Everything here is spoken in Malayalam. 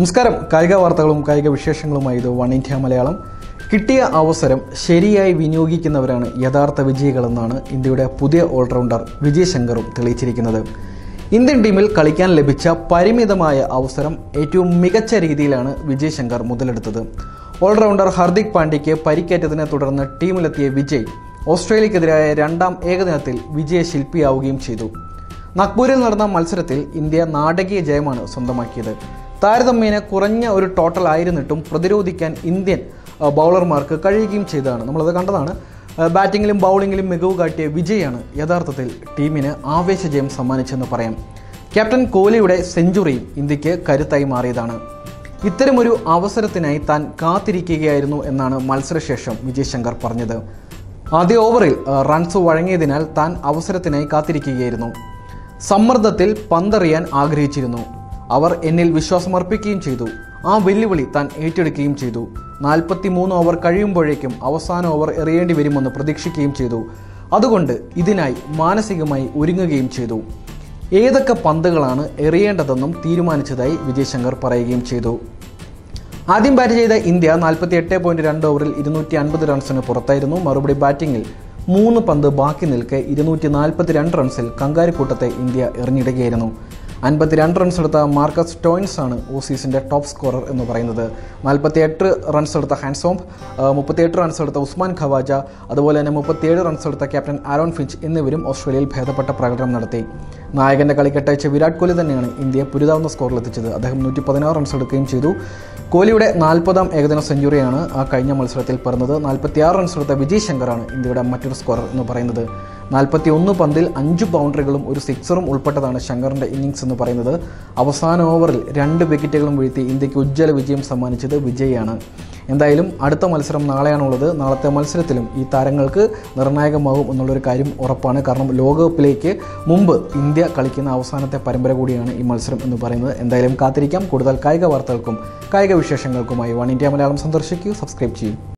നമസ്കാരം. കായിക വാർത്തകളും കായിക വിശേഷങ്ങളുമായി ഇത് വൺ ഇന്ത്യ മലയാളം. കിട്ടിയ അവസരം ശരിയായി വിനിയോഗിക്കുന്നവരാണ് യഥാർത്ഥ വിജയികളെന്നാണ് ഇന്ത്യയുടെ പുതിയ ഓൾറൗണ്ടർ വിജയ് ശങ്കറും തെളിയിച്ചിരിക്കുന്നത്. ഇന്ത്യൻ ടീമിൽ കളിക്കാൻ ലഭിച്ച പരിമിതമായ അവസരം ഏറ്റവും മികച്ച രീതിയിലാണ് വിജയ് ശങ്കർ മുതലെടുത്തത്. ഓൾറൗണ്ടർ ഹർദിക് പാണ്ഡ്യയ്ക്ക് പരിക്കേറ്റതിനെ തുടർന്ന് ടീമിലെത്തിയ വിജയ് ഓസ്ട്രേലിയക്കെതിരായ രണ്ടാം ഏകദിനത്തിൽ വിജയ ശില്പിയാവുകയും ചെയ്തു. നാഗ്പൂരിൽ നടന്ന മത്സരത്തിൽ ഇന്ത്യ നാടകീയ ജയമാണ് സ്വന്തമാക്കിയത്. താരതമ്യേന കുറഞ്ഞ ഒരു ടോട്ടൽ ആയിരുന്നിട്ടും പ്രതിരോധിക്കാൻ ഇന്ത്യൻ ബൗളർമാർക്ക് കഴിയുകയും ചെയ്തതാണ്. നമ്മളത് കണ്ടതാണ്. ബാറ്റിങ്ങിലും ബൗളിങ്ങിലും മികവ് കാട്ടിയ വിജയാണ് യഥാർത്ഥത്തിൽ ടീമിന് ആവേശജയം സമ്മാനിച്ചെന്ന് പറയാം. ക്യാപ്റ്റൻ കോഹ്ലിയുടെ സെഞ്ചുറിയും ഇന്ത്യയ്ക്ക് കരുത്തായി മാറിയതാണ്. ഇത്തരമൊരു അവസരത്തിനായി താൻ കാത്തിരിക്കുകയായിരുന്നു എന്നാണ് മത്സരശേഷം വിജയ് ശങ്കർ പറഞ്ഞത്. ആദ്യ ഓവറിൽ റൺസ് വഴങ്ങിയതിനാൽ താൻ അവസരത്തിനായി കാത്തിരിക്കുകയായിരുന്നു. സമ്മർദ്ദത്തിൽ പന്തറിയാൻ ആഗ്രഹിച്ചിരുന്നു. അവർ എന്നിൽ വിശ്വാസമർപ്പിക്കുകയും ചെയ്തു. ആ വെല്ലുവിളി താൻ ഏറ്റെടുക്കുകയും ചെയ്തു. നാൽപ്പത്തി മൂന്ന് ഓവർ കഴിയുമ്പോഴേക്കും അവസാന ഓവർ എറിയേണ്ടി വരുമെന്ന് പ്രതീക്ഷിക്കുകയും ചെയ്തു. അതുകൊണ്ട് ഇതിനായി മാനസികമായി ഒരുങ്ങുകയും ചെയ്തു. ഏതൊക്കെ പന്തുകളാണ് എറിയേണ്ടതെന്നും തീരുമാനിച്ചതായി വിജയശങ്കർ പറയുകയും ചെയ്തു. ആദ്യം ബാറ്റ് ചെയ്ത ഇന്ത്യ നാൽപ്പത്തി എട്ട് പോയിന്റ് രണ്ട് ഓവറിൽ ഇരുന്നൂറ്റി അൻപത് റൺസിന് പുറത്തായിരുന്നു. മറുപടി ബാറ്റിംഗിൽ മൂന്ന് പന്ത് ബാക്കി നിൽക്കെ ഇരുന്നൂറ്റി നാൽപ്പത്തി രണ്ട് റൺസിൽ കങ്കാരിക്കൂട്ടത്തെ ഇന്ത്യ എറിഞ്ഞിടുകയായിരുന്നു. അൻപത്തിരണ്ട് റൺസ് എടുത്ത മാർക്കസ് ടോയിൻസ് ആണ് ഓസീസിന്റെ ടോപ്പ് സ്കോറർ എന്ന് പറയുന്നത്. നാൽപ്പത്തി എട്ട് റൺസ് എടുത്ത ഹാൻസോംബ് മുപ്പത്തിയെട്ട് റൺസ് എടുത്ത ഉസ്മാൻ ഖവാജ അതുപോലെ തന്നെ മുപ്പത്തിയേഴ് റൺസ് എടുത്ത ക്യാപ്റ്റൻ ആരോൺ ഫിഞ്ച് എന്നിവരും ഓസ്ട്രേലിയയിൽ ഭേദപ്പെട്ട പ്രകടനം നടത്തി. നായകന്റെ കളി കെട്ടയച്ച വിരാട് കോഹ്ലി തന്നെയാണ് ഇന്ത്യയെ പുരിതാവുന്ന സ്കോറിലെത്തിച്ചത് അദ്ദേഹം നൂറ്റി പതിനാറ് റൺസ് എടുക്കുകയും ചെയ്തു. കോഹ്ലിയുടെ നാൽപ്പതാം ഏകദിന സെഞ്ചുറിയാണ് ആ കഴിഞ്ഞ മത്സരത്തിൽ പിറന്നത്. നാൽപ്പത്തിയാറ് റൺസ് എടുത്ത വിജയ് ശങ്കറാണ് ഇന്ത്യയുടെ മറ്റൊരു സ്കോറർ എന്ന് പറയുന്നത്. നാൽപ്പത്തി ഒന്ന് പന്തിൽ അഞ്ച് ബൗണ്ടറികളും ഒരു സിക്സറും ഉൾപ്പെട്ടതാണ് ശങ്കറിന്റെ ഇന്നിങ്സ് എന്ന് പറയുന്നത്. അവസാന ഓവറിൽ രണ്ട് വിക്കറ്റുകളും വീഴ്ത്തി ഇന്ത്യയ്ക്ക് ഉജ്ജ്വല വിജയം സമ്മാനിച്ചത് വിജയാണ്. എന്തായാലും അടുത്ത മത്സരം നാളെയാണുള്ളത്. നാളത്തെ മത്സരത്തിലും ഈ താരങ്ങൾക്ക് നിർണായകമാകും എന്നുള്ളൊരു കാര്യം ഉറപ്പാണ്. കാരണം ലോകകപ്പിലേക്ക് മുമ്പ് ഇന്ത്യ കളിക്കുന്ന അവസാനത്തെ പരമ്പര കൂടിയാണ് ഈ മത്സരം എന്ന് പറയുന്നത്. എന്തായാലും കാത്തിരിക്കാം. കൂടുതൽ കായിക വാർത്തകൾക്കും കായിക വിശേഷങ്ങൾക്കുമായി വൺ ഇന്ത്യ മലയാളം സന്ദർശിക്കൂ. സബ്സ്ക്രൈബ് ചെയ്യൂ.